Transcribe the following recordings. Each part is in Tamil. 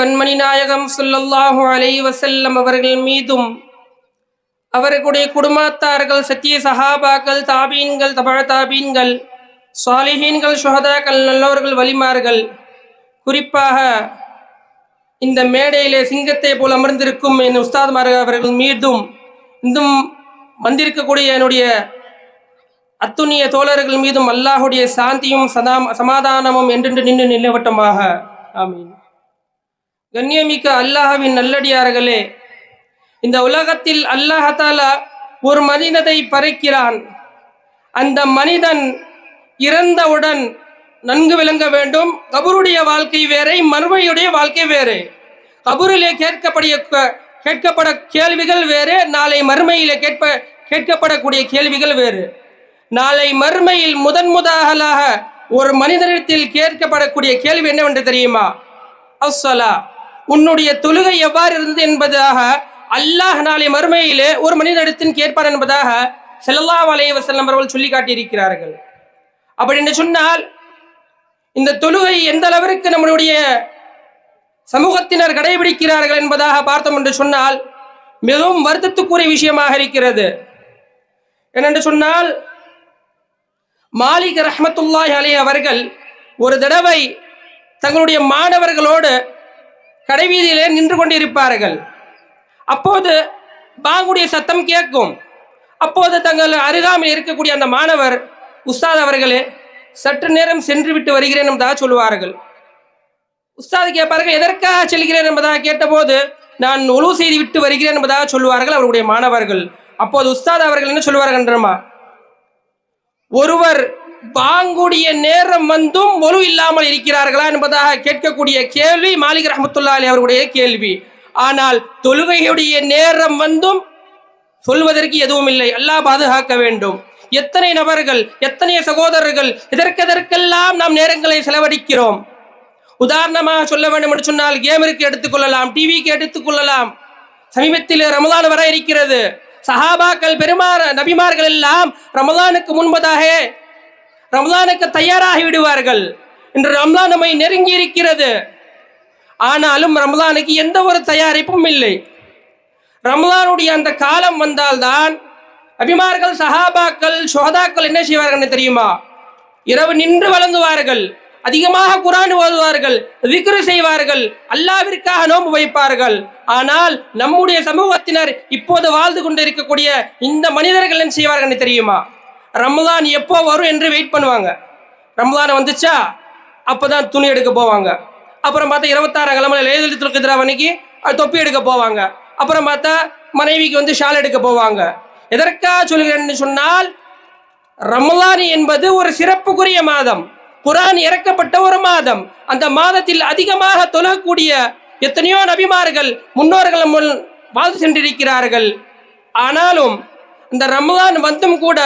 கண்மணி நாயகம் ஸல்லல்லாஹு அலை வசல்லம் அவர்கள் மீதும் அவர்களுடைய குடும்பத்தார்கள் சத்திய சஹாபாக்கள் தாபீன்கள் தபழ தாபீன்கள் சாலிஹீன்கள் சுஹதாக்கள் நல்லவர்கள் வலிமார்கள் குறிப்பாக இந்த மேடையிலே சிங்கத்தை போல் அமர்ந்திருக்கும் என் உஸ்தாத்மார்கள் அவர்கள் மீதும் இன்னும் வந்திருக்கக்கூடிய என்னுடைய அத்துணிய தோழர்கள் மீதும் அல்லாஹுடைய சாந்தியும் சதாம் சமாதானமும் என்றென்று நின்று நிலவட்டமாக. ஆமீன். கண்ணியமிக்க அல்லாஹாவின் நல்லடியார்களே இந்த உலகத்தில் அல்லாஹாலா ஒரு மனிதனை பறைக்கிறான். அந்த மனிதன் இறந்தவுடன் நன்கு விளங்க வேண்டும். கபருடைய வாழ்க்கை வேறே மறுமையுடைய வாழ்க்கை வேறு. கபூரிலே கேட்கப்படிய கேட்கப்பட கேள்விகள் வேறு நாளை மறுமையிலே கேட்ப கேட்கப்படக்கூடிய கேள்விகள் வேறு. நாளை மறுமையில் முதன் முதலாக ஒரு மனிதனிடத்தில் கேட்கப்படக்கூடிய கேள்வி என்னவென்று தெரியுமா? அஸ்ஸலா. உன்னுடைய தொழுகை எவ்வாறு இருந்தது என்பதாக அல்லாஹ் நாளை மறுமையிலே ஒரு மனிதனிடத்தில் கேட்பார் என்பதாக செல்லா வலைய வசல்லம் அவர்கள் சொல்லி காட்டியிருக்கிறார்கள் அப்படி என்று சொன்னால் இந்த தொழுகை எந்த அளவிற்கு நம்மளுடைய சமூகத்தினர் கடைபிடிக்கிறார்கள் என்பதாக பார்த்தோம் என்று சொன்னால் மிகவும் வருத்தத்துக்குரிய விஷயமாக இருக்கிறது. என்னென்று சொன்னால் மாலிக் ரஹமத்துல்லாஹ் அலி அவர்கள் ஒரு தடவை தங்களுடைய மாணவர்களோடு கடைவீதியிலே நின்று கொண்டிருப்பார்கள் அப்போது பாங்குடைய சத்தம் கேட்கும். அப்போது தங்கள் அருகாமையில் இருக்கக்கூடிய அந்த மாணவர் உஸ்தாத் அவர்களே சற்று நேரம் சென்று விட்டு வருகிறேன் என்பதாக சொல்லுவார்கள். உஸ்தாத் கேட்பார்கள் எதற்காக செல்கிறேன் என்பதாக கேட்டபோது நான் ஒழு செய்து விட்டு வருகிறேன் என்பதாக சொல்லுவார்கள் அவருடைய மாணவர்கள். அப்போது உஸ்தாத் அவர்கள் என்ன சொல்லுவார்கள் என்றமா? ஒருவர் பாங்குடைய நேரம் வந்தும் ஒழு இல்லாமல் இருக்கிறார்களா என்பதாக கேட்கக்கூடிய கேள்வி மாலிக் ரஹமத்துல்லா அலி அவருடைய கேள்வி. ஆனால் தொழுகையுடைய நேரம் வந்தும் சொல்வதற்கு எதுவும் இல்லை. அல்லாஹ் பாதுகாக்க வேண்டும். எத்தனை நபர்கள் எத்தனை சகோதரர்கள் இதற்கெதற்கெல்லாம் நாம் நேரங்களை செலவழிக்கிறோம்? உதாரணமாக சொல்ல வேண்டும் என்று சொன்னால் கேமிற்கு எடுத்துக்கொள்ளலாம் டிவிக்கு எடுத்துக்கொள்ளலாம் சமீபத்தில் ரமதான் வர இருக்கிறது. சஹாபாக்கள் பெருமாற நபிமார்கள் எல்லாம் ரமதானுக்கு முன்பதாக ரம்லானுக்கு தயாராகி விடுவார்கள். இன்று ரம்லான் நம்மை நெருங்கி இருக்கிறது. ஆனாலும் ரம்லானுக்கு எந்த ஒரு தயாரிப்பும் இல்லை. ரம்லானுடைய அந்த காலம் வந்தால்தான் அபிமார்கள் சஹாபாக்கள் சோதாக்கள் என்ன செய்வார்கள் தெரியுமா? இரவு நின்று வழங்குவார்கள். அதிகமாக குரான் ஓதுவார்கள். விக்ரு செய்வார்கள். அல்லாவிற்காக நோன்பு வைப்பார்கள். ஆனால் நம்முடைய சமூகத்தினர் இப்போது வாழ்ந்து கொண்டு இருக்கக்கூடிய இந்த மனிதர்கள் என்ன செய்வார்கள் தெரியுமா? ரமலான் எப்போ வரும் என்று வெயிட் பண்ணுவாங்க. ரமலான் வந்துச்சா? அப்போ தான் துணி எடுக்க போவாங்க. அப்புறம் பார்த்தா இருபத்தாறாம் கிழமை லேதலித்துல் கித்ரா அன்னைக்கு தொப்பி எடுக்க போவாங்க. அப்புறம் பார்த்தா மனைவிக்கு வந்து ஷால் எடுக்க போவாங்க. எதற்காக சொல்கிறேன்னு சொன்னால் ரமலான் என்பது ஒரு சிறப்புக்குரிய மாதம். குரான் இறக்கப்பட்ட ஒரு மாதம். அந்த மாதத்தில் அதிகமாக தொழக்கூடிய எத்தனையோ நபிமார்கள் முன்னோர்கள் முன் வாழ்ந்து சென்றிருக்கிறார்கள். ஆனாலும் இந்த ரமலான் வந்தும் கூட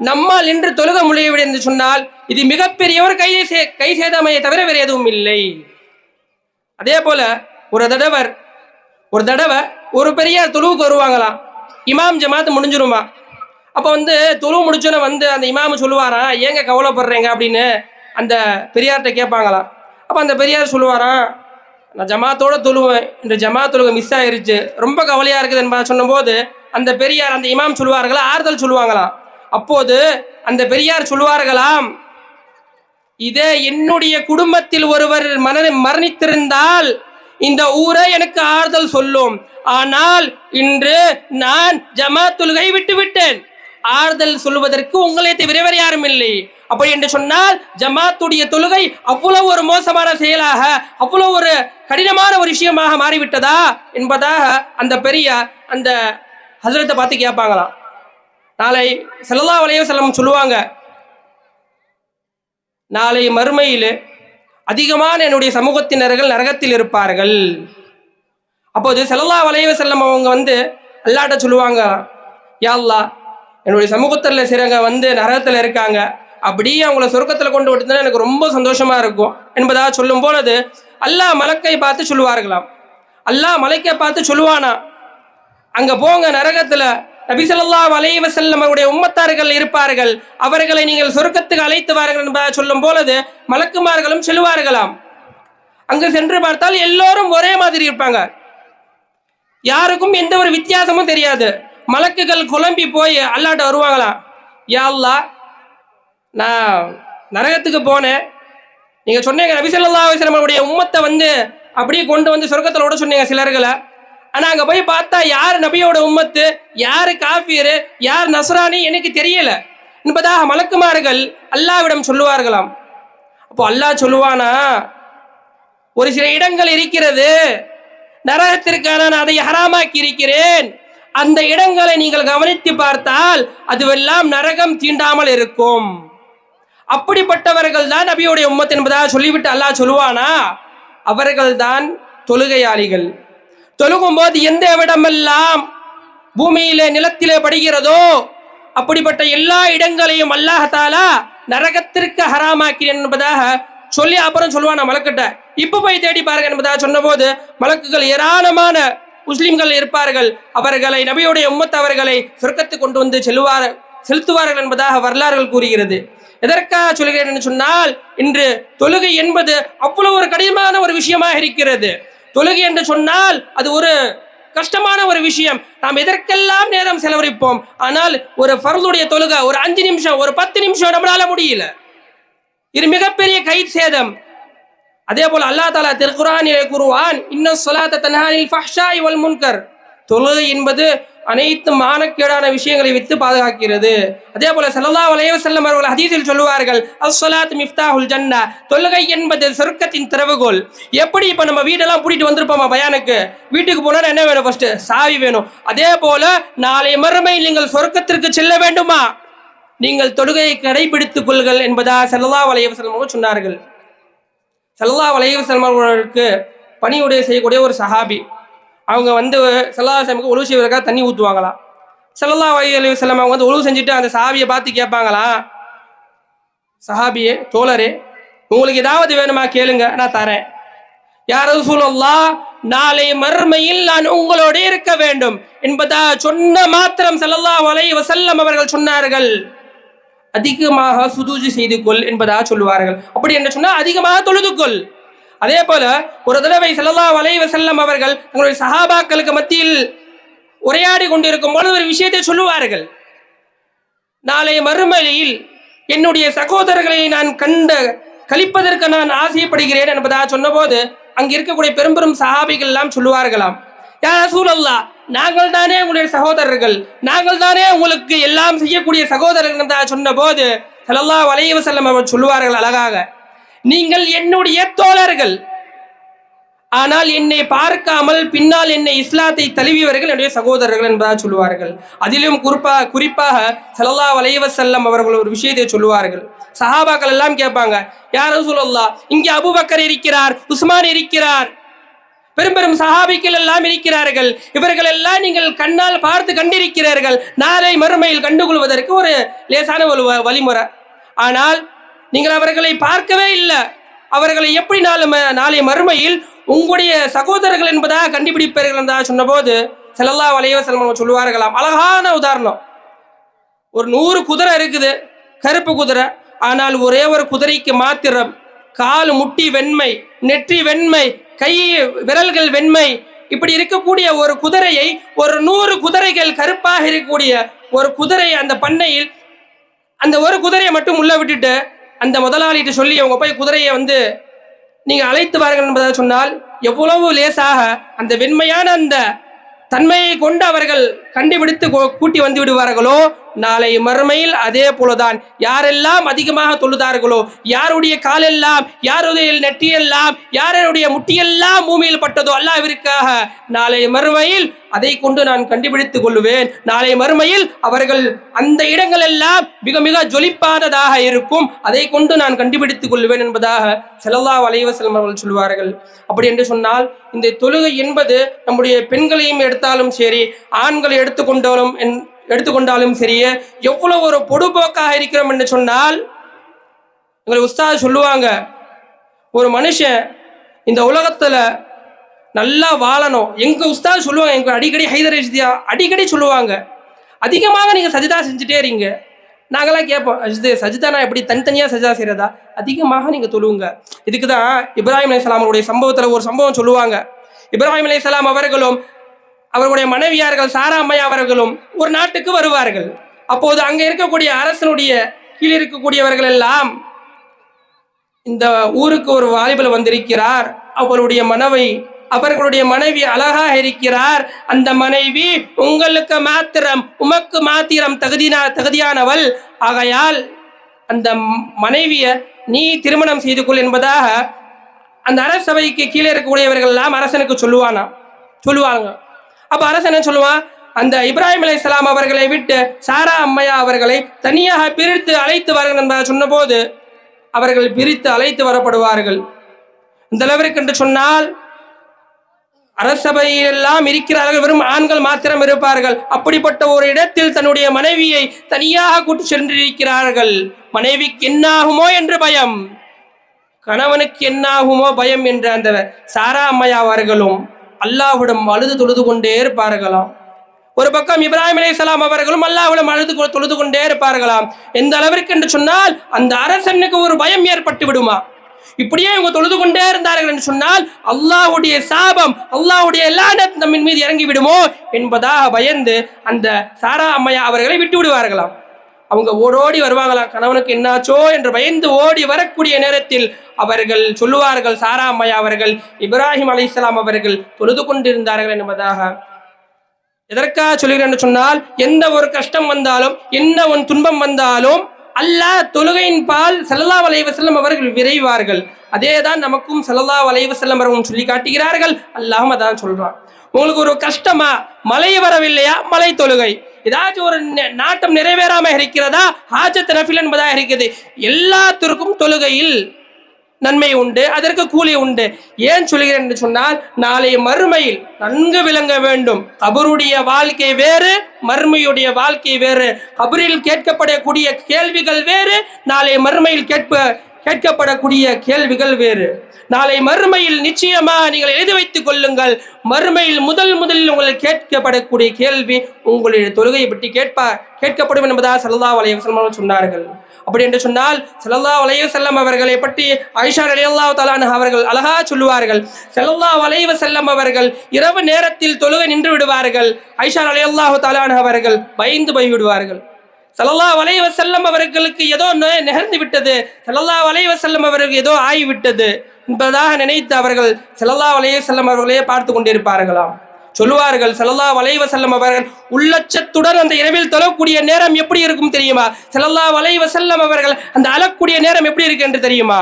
நம்மால் இன்று தொழுக முடியவில்லை என்று சொன்னால் இது மிகப்பெரிய ஒரு கை சே கை சேதமையை தவிர வேறு எதுவும் இல்லை. அதே போல ஒரு தடவர் ஒரு தடவை ஒரு பெரியார் தொழுவுக்கு வருவாங்களாம். இமாம் ஜமாத்து முடிஞ்சிருமா? அப்போ வந்து தொழுவு முடிச்சோன்னே வந்து அந்த இமாம் சொல்லுவாராம் ஏங்க கவலைப்படுறீங்க? அப்படின்னு அந்த பெரியார்கிட்ட கேட்பாங்களாம். அப்போ அந்த பெரியார் சொல்லுவாராம் நான் ஜமாத்தோட தொழுவேன். இந்த ஜமாத் தொழுகை மிஸ் ஆயிருச்சு. ரொம்ப கவலையாக இருக்குது என்பதை சொன்னபோது அந்த பெரியார் அந்த இமாம் சொல்லுவார்களா ஆறுதல் சொல்லுவாங்களாம். அப்போது அந்த பெரியார் சொல்லுவார்களாம் இதே என்னுடைய குடும்பத்தில் ஒருவர் மன மரணித்திருந்தால் இந்த ஊரை எனக்கு ஆறுதல் சொல்லும். ஆனால் இன்று நான் ஜமாத் தொழுகை விட்டு விட்டேன். ஆறுதல் சொல்வதற்கு உங்களை தவிர வேறு யாரும் இல்லை. அப்படி என்று சொன்னால் ஜமாத்துடைய தொழுகை அவ்வளவு ஒரு மோசமான செயலாக அவ்வளவு ஒரு கடினமான ஒரு விஷயமாக மாறிவிட்டதா என்பதாக அந்த பெரிய அந்த ஹசரத்தை பார்த்து கேட்பாங்களாம். நாளை செல்லல்லா வலைய செல்லம் சொல்லுவாங்க நாளை மறுமையில் அதிகமான என்னுடைய சமூகத்தினர்கள் நரகத்தில் இருப்பார்கள். அப்போது செல்லல்லா வலைய செல்லம் அவங்க வந்து அல்லாட்ட சொல்லுவாங்க யாழ்லா என்னுடைய சமூகத்தில் சிறங்க வந்து நரகத்தில் இருக்காங்க. அப்படியே அவங்கள சொர்க்கத்தில் கொண்டு விட்டுனா எனக்கு ரொம்ப சந்தோஷமா இருக்கும். என்பதாக சொல்லும் பொழுது அல்லாஹ் மலக்கை பார்த்து சொல்லுவார்களாம். அல்லாஹ் மலைக்கை பார்த்து சொல்லுவானா அங்கே போங்க நரகத்தில் நபிசல்லா ஸல்லல்லாஹு அலைஹி அவருடைய உம்மத்தார்கள் இருப்பார்கள். அவர்களை நீங்கள் சொர்க்கத்துக்கு அழைத்து வாருங்கள் என்பதாக சொல்லும் பொழுது மலக்குமார்களும் செல்வார்களாம் அங்கு சென்று பார்த்தால் எல்லோரும் ஒரே மாதிரி இருப்பாங்க. யாருக்கும் எந்த ஒரு வித்தியாசமும் தெரியாது. மலக்குகள் குழம்பி போய் அல்லாட்ட வருவாங்களாம் யாழ்லா நான் நரகத்துக்கு போனேன். நீங்கள் சொன்னீங்க நபிசல்லா ஸல்லல்லாஹு உம்மத்தை வந்து அப்படியே கொண்டு வந்து சொர்க்கத்தில் விட சொன்னீங்க சிலர்களை. ஆனா அங்க போய் பார்த்தா யார் நபியோட உம்மத்து யார் காஃபியரு யார் நசரானி எனக்கு தெரியல. என்பதாக மலக்குமார்கள் அல்லாவிடம் சொல்லுவார்களாம். அப்போ அல்லாஹ் சொல்லுவானா ஒரு சில இடங்கள் இருக்கிறது நரகத்திற்கான நான் அதை ஹராமாக்கி இருக்கிறேன். அந்த இடங்களை நீங்கள் கவனித்து பார்த்தால் அதுவெல்லாம் நரகம் தீண்டாமல் இருக்கும். அப்படிப்பட்டவர்கள் தான் நபியுடைய உம்மத் என்பதாக சொல்லிவிட்டு அல்லாஹ் சொல்லுவானா அவர்கள்தான் தொழுகையாளிகள். தொழுகும் போது எந்த இடமெல்லாம் பூமியிலே நிலத்திலே படுகிறதோ அப்படிப்பட்ட எல்லா இடங்களையும் அல்லாஹாலா நரகத்திற்கு ஹராமாக்கிறேன் என்பதாக சொல்லி அப்புறம் சொல்லுவான் மலக்கிட்ட. இப்ப போய் தேடி பாருங்க என்பதாக சொன்னபோது மலக்குகள் ஏராளமான முஸ்லிம்கள் இருப்பார்கள். அவர்களை நபியுடைய உம்மத் அவர்களை சொர்க்கத்துக்கு கொண்டு வந்து செல்லுவார் செலுத்துவார்கள் என்பதாக வரலாறுகள் கூறுகிறது. எதற்காக சொல்கிறேன் என்று சொன்னால் இன்று தொழுகை என்பது அவ்வளவு ஒரு கடினமான ஒரு விஷயமாக இருக்கிறது. தொழுகை என்று சொன்னால் அது ஒரு கஷ்டமான ஒரு விஷயம். நாம் எதற்கெல்லாம் நேரம் செலவழிப்போம்? ஆனால் ஒரு ஃபர்லுடைய தொழுகை ஒரு அஞ்சு நிமிஷம் ஒரு பத்து நிமிஷம் நம்மளால முடியல. இது மிகப்பெரிய கை சேதம் அதே போல அல்லாஹ் தாலா திருக்குறானிலே கூறுவான் இன்னும் சொல்லாத தன்ஹானில் ஃபஹ்ஷாய் வல் முன்கர். தொழுகை என்பது அனைத்து மானக்கேடான விஷயங்களை வித்து பாதுகாக்கிறது. அதே போல ஸல்லல்லாஹு வலைய செல்லம் அவர்கள் ஹதீஸில் சொல்லுவார்கள் அஸ்வலாத் மிஃப்தாஹுல் ஜன்னா. தொழுகை என்பது சொர்க்கத்தின் திறவுகோல். எப்படி இப்போ நம்ம வீடெல்லாம் பூட்டிட்டு வந்திருப்போமா பயானுக்கு? வீட்டுக்கு போனால் என்ன வேணும் ஃபர்ஸ்ட் சாவி வேணும். அதே போல நாளை மறுமை நீங்கள் சொர்க்கத்திற்கு செல்ல வேண்டுமா? நீங்கள் தொழுகையை கடைபிடித்துக் கொள்கள் என்பதா ஸல்லல்லாஹு வலைய செல்லம் சொன்னார்கள். செல்லா வலைய வஸல்லம் அவர்களுக்கு பணியுடைய செய்யக்கூடிய ஒரு சஹாபி. அவங்க வந்து செல்லாசமுக்கு ஒழுவு செய்வதற்காக தண்ணி ஊற்றுவாங்களாம் செல்லல்லா வயலி செல்லம் அவங்க வந்து ஒழுவு செஞ்சுட்டு அந்த சாவியை பார்த்து கேட்பாங்களா? சஹாபியே தோழரே உங்களுக்கு ஏதாவது வேணுமா கேளுங்க நான் தரேன். யார் சூழல்லா நாளை மறுமையில் நான் உங்களோடு இருக்க வேண்டும் என்பதா சொன்ன மாத்திரம் செல்லல்லா வலை வசல்லம் அவர்கள் சொன்னார்கள். அதிகமாக சுதூஜி செய்து கொள் என்பதாக சொல்லுவார்கள். அப்படி என்று சொன்னால் அதிகமாக தொழுது கொள். அதே போல ஒரு தடவை செல்லல்லா வளைவ செல்லம் அவர்கள் தங்களுடைய சஹாபாக்களுக்கு மத்தியில் உரையாடி கொண்டிருக்கும் போது ஒரு விஷயத்தை சொல்லுவார்கள். நாளை மறுமலையில் என்னுடைய சகோதரர்களை நான் கண்ட கழிப்பதற்கு நான் ஆசைப்படுகிறேன் என்பதாக சொன்னபோது அங்கு இருக்கக்கூடிய பெரும்பெரும் சகாபிகள் சஹாபிகள் எல்லாம் சொல்லுவார்களாம். யார் சூழல்லா நாங்கள் தானே உங்களுடைய சகோதரர்கள். நாங்கள் தானே உங்களுக்கு எல்லாம் செய்யக்கூடிய சகோதரர்கள் என்பதாக சொன்னபோது ஸல்லல்லாஹு அலைஹி செல்லம் அவர் சொல்லுவார்கள் அழகாக. நீங்கள் என்னுடைய தோழர்கள். ஆனால் என்னை பார்க்காமல் பின்னால் என்னை இஸ்லாத்தை தழுவியவர்கள் என்னுடைய சகோதரர்கள் என்பதாக சொல்லுவார்கள். அதிலும் குறிப்பாக குறிப்பாக சலல்லா அலைஹி அவர்கள் ஒரு விஷயத்தை சொல்லுவார்கள். சஹாபாக்கள் எல்லாம் கேட்பாங்க யாரும் சொல்லலாம் இங்கே அபூபக்கர் இருக்கிறார் உஸ்மான் இருக்கிறார். பெரும் பெரும் சஹாபிகள் எல்லாம் இருக்கிறார்கள். இவர்கள் எல்லாம் நீங்கள் கண்ணால் பார்த்து கண்டிருக்கிறீர்கள். நாளை மறுமையில் கண்டுகொள்வதற்கு ஒரு லேசான ஒரு வ- வழிமுறை. ஆனால் நீங்கள் அவர்களை பார்க்கவே இல்லை. அவர்களை எப்படி நாளை நாளைய நாளை மறுமையில் உங்களுடைய சகோதரர்கள் என்பதாக கண்டுபிடிப்பீர்கள் என்பதாக சொன்னபோது செல்லல்லா அலைஹி வஸல்லம் அவங்க சொல்லுவார்களாம். அழகான உதாரணம். ஒரு நூறு குதிரை இருக்குது கருப்பு குதிரை. ஆனால் ஒரே ஒரு குதிரைக்கு மாத்திரம் கால் முட்டி வெண்மை நெற்றி வெண்மை கை விரல்கள் வெண்மை இப்படி இருக்கக்கூடிய ஒரு குதிரையை ஒரு நூறு குதிரைகள் கருப்பாக இருக்கக்கூடிய ஒரு குதிரை அந்த பண்ணையில் அந்த ஒரு குதிரையை மட்டும் உள்ள விட்டுட்டு அந்த முதலாளிகிட்ட சொல்லி அவங்க போய் குதிரையை வந்து நீங்க அழைத்து வாருங்கள் என்பதாக சொன்னால் எவ்வளவு லேசாக அந்த வெண்மையான அந்த தன்மையை கொண்டு அவர்கள் கண்டுபிடித்து கூட்டி வந்து விடுவார்களோ? நாளை மறுமையில் அதே போலதான். யாரெல்லாம் அதிகமாக தொழுதார்களோ யாருடைய காலெல்லாம் யாருடைய நெற்றியெல்லாம் யாருடைய முட்டியெல்லாம் பூமியில் பட்டதோ அல்லாவிற்காக நாளை மறுமையில் அதை கொண்டு நான் கண்டுபிடித்துக் கொள்ளுவேன். நாளை மறுமையில் அவர்கள் அந்த இடங்கள் எல்லாம் மிக மிக ஜொலிப்பானதாக இருக்கும். அதை கொண்டு நான் கண்டுபிடித்துக் கொள்வேன் என்பதாக ஸல்லல்லாஹு வளைவ செல்வர்கள் அவர்கள் சொல்வார்கள். அப்படி என்று சொன்னால் இந்த தொழுகை என்பது நம்முடைய பெண்களையும் எடுத்தாலும் சரி ஆண்களை எடுத்துக்கொண்டாலும் என்- எடுத்துக்கொண்டாலும் சரியே. எவ்வளவு ஒரு பொடுபோக்காக இருக்கிறோம் என்று சொன்னால் எங்களை உஸ்தாத் சொல்லுவாங்க ஒரு மனுஷன் இந்த உலகத்துல நல்லா வாழணும். எங்க உஸ்தாத் சொல்லுவாங்க எங்க அடிக்கடி ஹைதர் அஜிதியா அடிக்கடி சொல்லுவாங்க அதிகமாக நீங்க சஜிதா செஞ்சுட்டே இருங்க. நாங்களாம் கேட்போம் சஜிதா நான் எப்படி தனித்தனியாக சஜிதா செய்கிறதா அதிகமாக நீங்கள் தொழுவுங்க. இதுக்கு தான் இப்ராஹிம் சலாமனுடைய சம்பவத்தில் ஒரு சம்பவம் சொல்லுவாங்க. இப்ராஹிம் சலாம் அவர்களும் அவர்களுடைய மனைவியார்கள் சாராமையா அவர்களும் ஒரு நாட்டுக்கு வருவார்கள். அப்போது அங்கே இருக்கக்கூடிய அரசனுடைய கீழ் இருக்கக்கூடியவர்கள் எல்லாம் இந்த ஊருக்கு ஒரு வாலிபல் வந்திருக்கிறார். அவருடைய மனைவி அவர்களுடைய மனைவி அழகாக இருக்கிறார். அந்த மனைவி உங்களுக்கு மாத்திரம் உமக்கு மாத்திரம் தகுதினா தகுதியானவள். ஆகையால் அந்த மனைவிய நீ திருமணம் செய்து கொள் என்பதாக அந்த அரசபைக்கு கீழே இருக்கக்கூடியவர்கள் எல்லாம் அரசனுக்கு சொல்லுவானா சொல்லுவாங்க. அப்ப அரசன் என்ன சொல்லுவான் அந்த இப்ராஹிம் அலைஹிஸ்ஸலாம் அவர்களை விட்டு சாரா அம்மையா அவர்களை தனியாக பிரித்து அழைத்து வாருங்கள் என்பதை சொன்னபோது அவர்கள் பிரித்து அழைத்து வரப்படுவார்கள். இந்த அளவிற்கு என்று சொன்னால் அரசபையெல்லாம் இருக்கிறார்கள். வெறும் ஆண்கள் மாத்திரம் இருப்பார்கள். அப்படிப்பட்ட ஒரு இடத்தில் தன்னுடைய மனைவியை தனியாக கூட்டி சென்றிருக்கிறார்கள். மனைவிக்கு என்னாகுமோ என்று பயம். கணவனுக்கு என்னாகுமோ பயம் என்ற அந்த சாரா அம்மையா அவர்களும் அல்லாஹ்விடம் அழுது தொழுது கொண்டே இருப்பார்களாம். ஒரு பக்கம் இப்ராஹிம் அலைஹிஸ்ஸலாம் அவர்களும் அல்லாஹ்விடம் அழுது தொழுது கொண்டே இருப்பார்களாம். எந்த அளவிற்கு என்று சொன்னால் அந்த அரசனுக்கு ஒரு பயம் ஏற்பட்டு விடுமா? இப்படியே இவங்க தொழுது கொண்டே இருந்தார்கள் என்று சொன்னால் அல்லாஹ்வுடைய சாபம் அல்லாஹுடைய லானத் நம்மின் மீது இறங்கி விடுமோ என்பதாக பயந்து அந்த சாரா அம்மையா அவர்களை விட்டு விடுவார்களாம் அவங்க ஓடோடி வருவாங்களாம் கணவனுக்கு என்னாச்சோ என்று பயந்து ஓடி வரக்கூடிய நேரத்தில் அவர்கள் சொல்லுவார்கள் சாரா அவர்கள் இப்ராஹிம் அலைஹிஸ்ஸலாம் அவர்கள் தொழுது கொண்டிருந்தார்கள் என்பதாக. எதற்காக சொல்கிறேன் என்று சொன்னால் எந்த ஒரு கஷ்டம் வந்தாலும் என்ன உன் துன்பம் வந்தாலும் அல்லாஹ் தொழுகையின் பால் ஸல்லல்லாஹு வலைவசல்லம் அவர்கள் விரைவார்கள். அதே தான் நமக்கும் ஸல்லல்லாஹு வலைவசல்லம் வஸல்லம் அவர்கள் சொல்லி காட்டுகிறார்கள். அல்லாஹ் அதான் சொல்றான். உங்களுக்கு ஒரு கஷ்டமா? மழை வரவில்லையா? மலை தொழுகை. ஏதாச்சும் ஒரு நெ- நாட்டம் நிறைவேறாம இருக்கிறதா? ஹாஜத் நஃபில் என்பதாக இருக்குது எல்லாத்திற்கும் தொழுகையில் நன்மை உண்டு அதற்கு கூலி உண்டு. ஏன் சொல்கிறேன் என்று சொன்னால் நாளை மறுமையில் நன்கு விளங்க வேண்டும். கபருடைய வாழ்க்கை வேறு மறுமையுடைய வாழ்க்கை வேறு. கபரில் கேட்கப்படக்கூடிய கேள்விகள் வேறு நாளை மறுமையில் கேட்ப கேட்கப்படக்கூடிய கேள்விகள் வேறு. நாளை மறுமையில் நிச்சயமாக நீங்கள் எழுதி வைத்துக் கொள்ளுங்கள். மறுமையில் முதல் முதலில் உங்களுக்கு கேட்கப்படக்கூடிய கேள்வி உங்களுடைய தொழுகையை பற்றி கேட்பா கேட்கப்படும் என்பதாக சல்லா வலைய வஸல்லம் சொன்னார்கள். அப்படி என்று சொன்னால் சல்லா வலைய செல்லம் அவர்களை பற்றி ஐஷா ரலியல்லாஹு தலான் அவர்கள் அழகா சொல்லுவார்கள். ஸல்லல்லாஹு வலைவ செல்லம் அவர்கள் இரவு நேரத்தில் தொழுகை நின்று விடுவார்கள். ஐஷா ரலியல்லாஹு தலான் அவர்கள் பயந்து போய் சலல்லா வளைவ செல்லம் அவர்களுக்கு ஏதோ நிகழ்ந்து விட்டது. சலல்லா வளைவ செல்லம் அவர்களுக்கு ஏதோ ஆகிவிட்டது என்பதாக நினைத்து அவர்கள் சலல்லா வளைய செல்லம் அவர்களே பார்த்து கொண்டிருப்பார்களாம். சொல்லுவார்கள் ஸல்லல்லாஹு வளைவ செல்லம் அவர்கள் உள்ளச்சத்துடன் அந்த இரவில் தொழக்கூடிய நேரம் எப்படி இருக்கும் தெரியுமா? ஸல்லல்லாஹு வளைவ செல்லம் அவர்கள் அந்த அழக்கூடிய நேரம் எப்படி இருக்கு என்று தெரியுமா?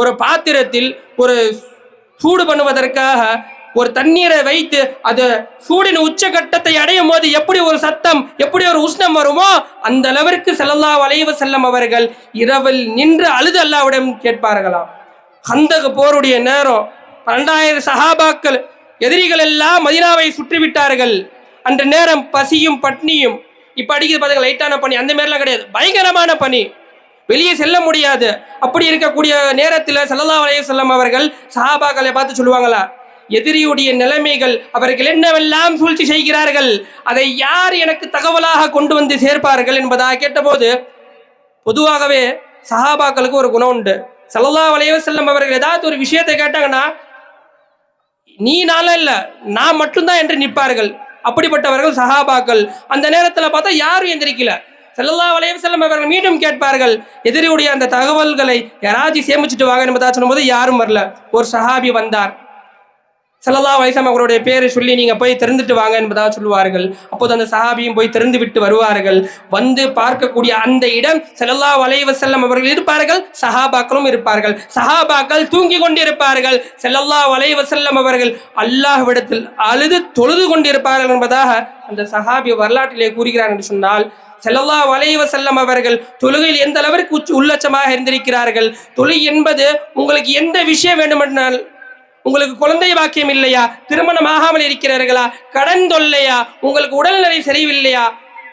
ஒரு பாத்திரத்தில் ஒரு சூடு பண்ணுவதற்காக ஒரு தண்ணீரை வைத்து அது சூடின் உச்சகட்டத்தை அடையும் போது எப்படி ஒரு சத்தம் எப்படி ஒரு உஷ்ணம் வருமோ அந்த அளவிற்கு செல்லல்லா வளைவு செல்லம் அவர்கள் இரவில் நின்று அழுது அல்லாவிடம் கேட்பார்களாம். ஹந்தக போருடைய நேரம் பன்னெண்டாயிரம் சஹாபாக்கள் எதிரிகள் எல்லாம் மதினாவை சுற்றி விட்டார்கள் நேரம் பசியும் பட்னியும் இப்போ அடிக்கிறது பாத்தீங்க லைட்டான பனி அந்த மாதிரிலாம் கிடையாது. பயங்கரமான பனி வெளியே செல்ல முடியாது. அப்படி இருக்கக்கூடிய நேரத்தில் ஸல்லல்லாஹு வளைய செல்லம் அவர்கள் சஹாபாக்களை பார்த்து சொல்லுவாங்களா எதிரியுடைய நிலைமைகள் அவர்கள் என்னவெல்லாம் சூழ்ச்சி செய்கிறார்கள் அதை யார் எனக்கு தகவலாக கொண்டு வந்து சேர்ப்பார்கள் என்பதாக கேட்டபோது பொதுவாகவே சஹாபாக்களுக்கு ஒரு குணம் உண்டு. சல்லா வலையவ செல்லம் அவர்கள் ஏதாவது ஒரு விஷயத்தை கேட்டாங்கன்னா நீ நானும் இல்ல நான் மட்டும்தான் என்று நிற்பார்கள். அப்படிப்பட்டவர்கள் சஹாபாக்கள். அந்த நேரத்தில் பார்த்தா யாரும் எந்திரிக்கல. செல்லல்லா அலைஹி செல்லம் அவர்கள் மீண்டும் கேட்பார்கள் எதிரியுடைய அந்த தகவல்களை யாராச்சும் சேமிச்சுட்டு வாங்க என்பதா சொல்லும்போது யாரும் வரல. ஒரு சஹாபி வந்தார். செல்லல்லா அலைஹி அவருடைய பேரை சொல்லி நீங்கள் போய் திறந்துட்டு வாங்க என்பதாக சொல்லுவார்கள். அப்போது அந்த சஹாபியும் போய் திறந்து விட்டு வருவார்கள். வந்து பார்க்கக்கூடிய அந்த இடம் செல்லல்லா அலைஹி செல்லம் அவர்கள் இருப்பார்கள் சஹாபாக்களும் இருப்பார்கள். சஹாபாக்கள் தூங்கி கொண்டிருப்பார்கள். செல்லல்லா அலைஹி செல்லம் அவர்கள் அல்லாஹ்விடத்தில் அழுது தொழுது கொண்டிருப்பார்கள் என்பதாக அந்த சஹாபி வரலாற்றிலே கூறுகிறார் என்று சொன்னால் செல்லல்லா வளைவ செல்லம் அவர்கள் தொழுகையில் எந்த அளவிற்கு உச்ச உள்ளச்சமாக இருந்திருக்கிறார்கள்? தொழுகை என்பது உங்களுக்கு எந்த விஷயம் வேண்டுமென்றால் உங்களுக்கு குழந்தை பாக்கியம் இல்லையா? திருமணம் ஆகாமல் இருக்கிறார்களா? கடன் தொல்லையா? உங்களுக்கு உடல்நிலை சரியில்லையா?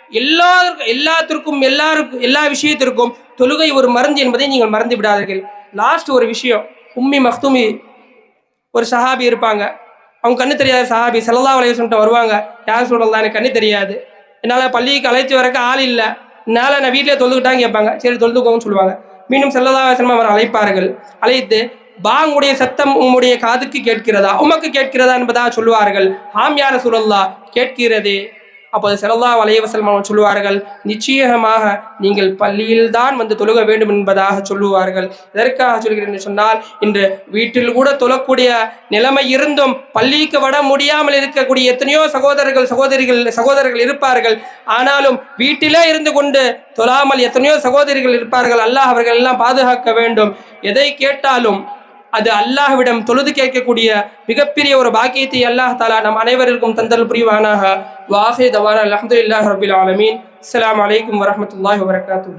எல்லா எல்லாத்திற்கும் எல்லாருக்கும் எல்லா விஷயத்திற்கும் தொழுகை ஒரு மருந்து என்பதை நீங்கள் மறந்து விடாதீர்கள். லாஸ்ட் ஒரு விஷயம். உம்மி மஹ்தூமி ஒரு சஹாபி இருப்பாங்க. அவங்க கண்ணு தெரியாத சஹாபி செல்லதா வளைய சொல்லிட்டு வருவாங்க. யார் சொல்லலாம் எனக்கு கண்ணு தெரியாது. என்னால் பள்ளிக்கு அழைச்சி வரக்க ஆள் இல்லை. என்னால் நான் வீட்டிலே தொழுதுக்கிட்டாங்க கேட்பாங்க. சரி தொழுதுக்கோங்கன்னு சொல்லுவாங்க. மீண்டும் செல்லதாசனம் அவர் அழைப்பார்கள். அழைத்து பாங்குடைய சத்தம் உம்முடைய காதுக்கு கேட்கிறதா? உமக்கு கேட்கிறதா என்பதா சொல்லுவார்கள். ஆம் யார சுழல்லா கேட்கிறதே. அப்போது செலல்லா வலையவசல் சொல்லுவார்கள் நிச்சயமாக நீங்கள் பள்ளியில்தான் வந்து தொழுக வேண்டும் என்பதாக சொல்லுவார்கள். எதற்காக சொல்கிறேன் என்று சொன்னால் இன்று வீட்டில் கூட தொழக்கூடிய நிலைமை இருந்தும் பள்ளிக்கு வர முடியாமல் இருக்கக்கூடிய எத்தனையோ சகோதரர்கள் சகோதரிகள் சகோதரர்கள் இருப்பார்கள். ஆனாலும் வீட்டிலே இருந்து கொண்டு தொழாமல் எத்தனையோ சகோதரிகள் இருப்பார்கள். அல்லாஹ் அவர்கள் எல்லாம் பாதுகாக்க வேண்டும். எதை கேட்டாலும் அது அல்லாஹ்விடம் தொழுது கேட்கக்கூடிய மிகப்பெரிய ஒரு பாக்கியத்தை அல்லாஹ் தாலா நம் அனைவருக்கும் தந்தல் புரிவானாக. வாஹி தவான அலமதுல்லாஹ் ரபில் ஆலமீன். அஸ்லாம் வலைக்கம் வரஹ்மத்துல்லாஹி வரகாத்து